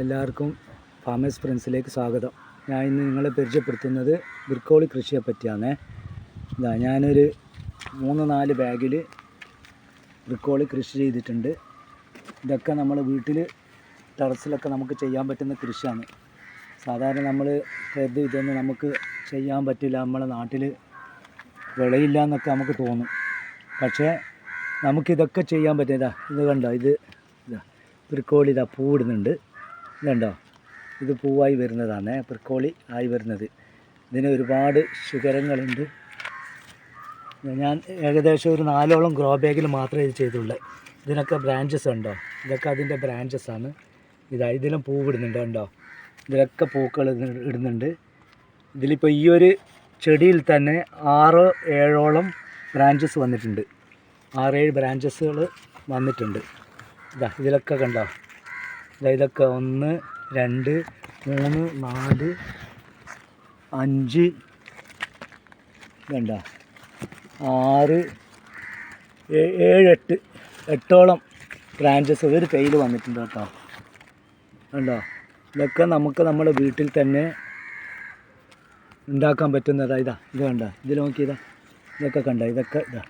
എല്ലാവർക്കും ഫാമേഴ്സ് ഫ്രണ്ട്സിലേക്ക് സ്വാഗതം. ഞാൻ ഇന്ന് നിങ്ങളെ പരിചയപ്പെടുത്തുന്നത് ബ്രിക്കോളി കൃഷിയെ പറ്റിയാണ്. ഇതാ ഞാനൊരു മൂന്ന് നാല് ബാഗിൽ ബ്രിക്കോളി കൃഷി ചെയ്തിട്ടുണ്ട്. ഇതൊക്കെ നമ്മൾ വീട്ടിൽ ടെറസിലൊക്കെ നമുക്ക് ചെയ്യാൻ പറ്റുന്ന കൃഷിയാണ്. സാധാരണ നമ്മൾ കരുതി ഇതൊന്നും നമുക്ക് ചെയ്യാൻ പറ്റില്ല നമ്മളെ നാട്ടിൽ വിളയില്ല എന്നൊക്കെ നമുക്ക് തോന്നും. പക്ഷേ നമുക്കിതൊക്കെ ചെയ്യാൻ പറ്റും. ഇതാ ഇത് കണ്ടോ? ഇത് ഇതാ ബ്രിക്കോളി ഇതാ പൂവിടുന്നുണ്ട്. ഇതുണ്ടോ? ഇത് പൂവായി വരുന്നതാണ്. പ്രിക്കോളി ആയി വരുന്നത്. ഇതിന് ഒരുപാട് ശിഖരങ്ങളുണ്ട്. ഞാൻ ഏകദേശം ഒരു നാലോളം ഗ്രോ ബാഗിൽ മാത്രമേ ഇത് ചെയ്തുള്ളൂ. ഇതിനൊക്കെ ബ്രാഞ്ചസ് ഉണ്ടോ? ഇതൊക്കെ അതിന്റെ ആണ്. ഇതാ ഇതിലും പൂവിടുന്നുണ്ട് ഉണ്ടോ ഇതിലൊക്കെ പൂക്കൾ ഇടുന്ന- ഇടുന്നുണ്ട്. ഇതിലിപ്പോൾ ഈ ഒരു ചെടിയിൽ തന്നെ ആറോ ഏഴോളം ബ്രാഞ്ചസ് വന്നിട്ടുണ്ട്. ആറേഴ് ബ്രാഞ്ചസുകൾ വന്നിട്ടുണ്ട്. ഇതാ ഇതിലൊക്കെ കണ്ടോ? ഇതൊക്കെ ഒന്ന് രണ്ട് മൂന്ന് നാല് അഞ്ച് വേണ്ട ആറ് ഏഴെട്ട് ഏഴ് എട്ട് എട്ടോളം ബ്രാഞ്ചസ് ഒരു തൈയിൽ വന്നിട്ടുണ്ട് കേട്ടോ. കണ്ടോ? ഇതൊക്കെ നമുക്ക് നമ്മുടെ വീട്ടിൽ തന്നെ ഉണ്ടാക്കാൻ പറ്റുന്നതാ ഇതാ ഇത് കണ്ടോ? ഇതിൽ നോക്കിയതാ ഇതൊക്കെ കണ്ട? ഇതൊക്കെ ഇതാ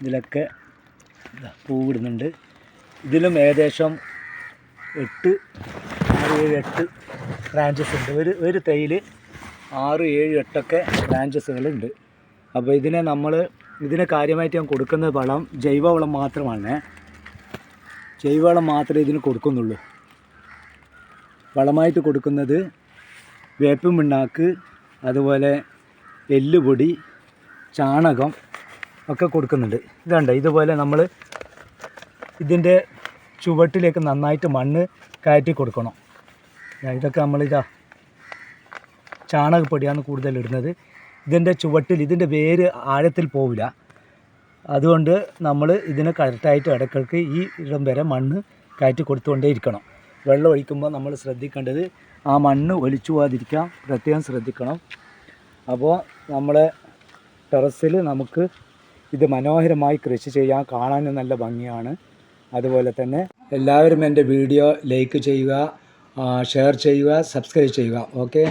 ഇതിലൊക്കെ ഇതാ പൂവിടുന്നുണ്ട്. ഇതിലും ഏകദേശം എട്ട് ആറ് ഏഴ് എട്ട് ബ്രാഞ്ചസ് ഉണ്ട്. ഒരു ഒരു തൈയിൽ ആറ് ഏഴ് എട്ടൊക്കെ ബ്രാഞ്ചസുകളുണ്ട് അപ്പോൾ ഇതിനെ നമ്മൾ ഇതിന് കാര്യമായിട്ട് ഞാൻ കൊടുക്കുന്ന വളം ജൈവവളം മാത്രമാണ്. ജൈവവളം മാത്രമേ ഇതിന് കൊടുക്കുന്നുള്ളൂ. വളമായിട്ട് കൊടുക്കുന്നത് വേപ്പും പിണ്ണാക്ക് അതുപോലെ എല്ലുപൊടി ചാണകം ഒക്കെ കൊടുക്കുന്നുണ്ട്. ഇതുണ്ട് ഇതുപോലെ നമ്മൾ ഇതിന്റെ ചുവട്ടിലേക്ക് നന്നായിട്ട് മണ്ണ് കയറ്റി കൊടുക്കണം. ഇതൊക്കെ നമ്മളിതാ ചാണകപ്പൊടിയാണ് കൂടുതൽ ഇടുന്നത്. ഇതിന്റെ ചുവട്ടിൽ ഇതിന്റെ വേര് ആഴത്തിൽ പോവില്ല. അതുകൊണ്ട് നമ്മൾ ഇതിനെ കറക്റ്റായിട്ട് ഇടയ്ക്കിടയ്ക്ക് ഈ ഇടം വരെ മണ്ണ് കയറ്റി കൊടുത്തുകൊണ്ടേ ഇരിക്കണം. വെള്ളം ഒഴിക്കുമ്പോൾ നമ്മൾ ശ്രദ്ധിക്കേണ്ടത് ആ മണ്ണ് ഒലിച്ചു പോകാതിരിക്കാൻ പ്രത്യേകം ശ്രദ്ധിക്കണം. അപ്പോൾ നമ്മളെ ടെറസിൽ നമുക്ക് ഇത് മനോഹരമായി കൃഷി ചെയ്യാൻ കാണാനും നല്ല ഭംഗിയാണ്. അതുപോലെ തന്നെ എല്ലാവരും എന്റെ വീഡിയോ ലൈക്ക് ചെയ്യുക ഷെയർ ചെയ്യുക സബ്സ്ക്രൈബ് ചെയ്യുക. ഓക്കെ?